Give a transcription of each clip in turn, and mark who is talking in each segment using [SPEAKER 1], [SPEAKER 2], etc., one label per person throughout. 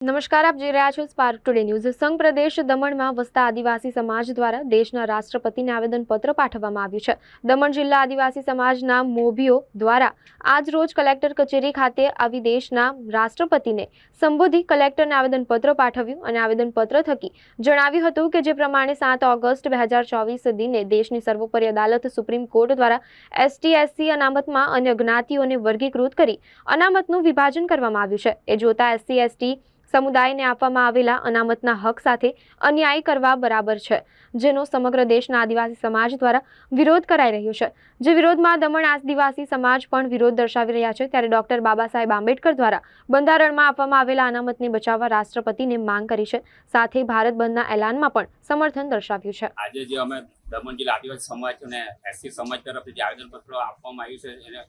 [SPEAKER 1] નમસ્કાર, આપ જોઈ રહ્યા છો સ્પાર્ક ટુડે ન્યૂઝ સંઘ પ્રદેશ દમણમાં વસતા આદિવાસી સમાજ દ્વારા દેશના રાષ્ટ્રપતિને આવેદનપત્ર પાઠવવામાં આવ્યું છે. દમણ જિલ્લા આદિવાસી સમાજના મોભીઓ દ્વારા આજ રોજ કલેક્ટર કચેરી ખાતે આવી દેશના રાષ્ટ્રપતિને સંબોધી કલેક્ટરને આવેદનપત્ર પાઠવ્યું અને આવેદનપત્ર થકી જણાવ્યું હતું કે જે પ્રમાણે સાત ઓગસ્ટ બે હજાર ચોવીસ દિને દેશની સર્વોપરી અદાલત સુપ્રીમ કોર્ટ દ્વારા એસટી એસસી અનામતમાં અન્ય જ્ઞાતિઓને વર્ગીકૃત કરી અનામતનું વિભાજન કરવામાં આવ્યું છે. એ જોતા એસસી એસટી સમુદાયને આપવામાં આવેલા અનામતના હક સાથે અન્યાય કરવા બરાબર છે, જેનો સમગ્ર દેશના આદિવાસી સમાજ દ્વારા વિરોધ કરાઈ રહ્યો છે. જે વિરોધમાં દમણ આદિવાસી સમાજ પણ વિરોધ દર્શાવી રહ્યા છે, ત્યારે ડોક્ટર બાબા સાહેબ આંબેડકર દ્વારા બંધારણમાં આપવામાં આવેલા અનામતને બચાવવા રાષ્ટ્રપતિને માંગ કરી છે. સાથે ભારત બંધના એલાનમાં પણ સમર્થન દર્શાવ્યું છે.
[SPEAKER 2] આજે જે અમે દમણ જિલ્લા આદિવાસી સમાજ અને એસસી સમાજ તરફથી જે આવેદનપત્ર આપવામાં આવ્યું છે, એને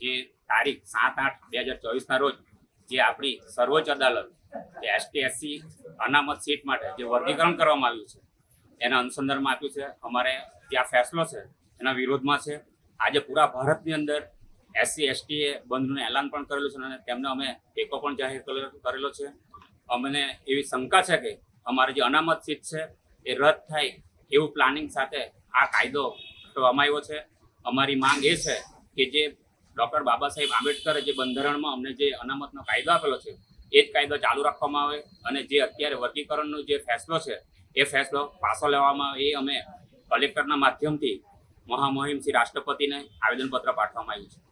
[SPEAKER 2] જે તારીખ સાત આઠ બે હજાર ચોવીસના રોજ જે આપણી સર્વોચ્ચ અદાલત એસટી એસસી અનામત સીટ માટે જે વર્ગીકરણ કરવામાં આવ્યું છે, એના અનુસંધાનમાં આપ્યું છે. અમારે જે આ ફેસલો છે, એના વિરોધમાં છે. આજે પૂરા ભારતની અંદર એસસી એસટીએ બંધનું એલાન પણ કરેલું છે અને તેમને અમે ટેકો પણ જાહેર કરેલો- છે. અમને એવી શંકા છે કે અમારી જે અનામત સીટ છે, એ રદ થાય એવું પ્લાનિંગ સાથે આ કાયદો કરવામાં આવ્યો છે. અમારી માંગ એ છે કે જે ડૉક્ટર બાબા સાહેબ આંબેડકરે જે બંધારણમાં અમને જે અનામતનો કાયદો આપેલો છે, એ જ કાયદો ચાલુ રાખવામાં આવે અને જે અત્યારે વર્ગીકરણનો જે ફેસલો છે, એ ફેસલો પાછો લેવામાં આવે, એ અમે કલેક્ટરના માધ્યમથી મહામહિમ શ્રી રાષ્ટ્રપતિને આવેદનપત્ર પાઠવવામાં આવ્યું છે.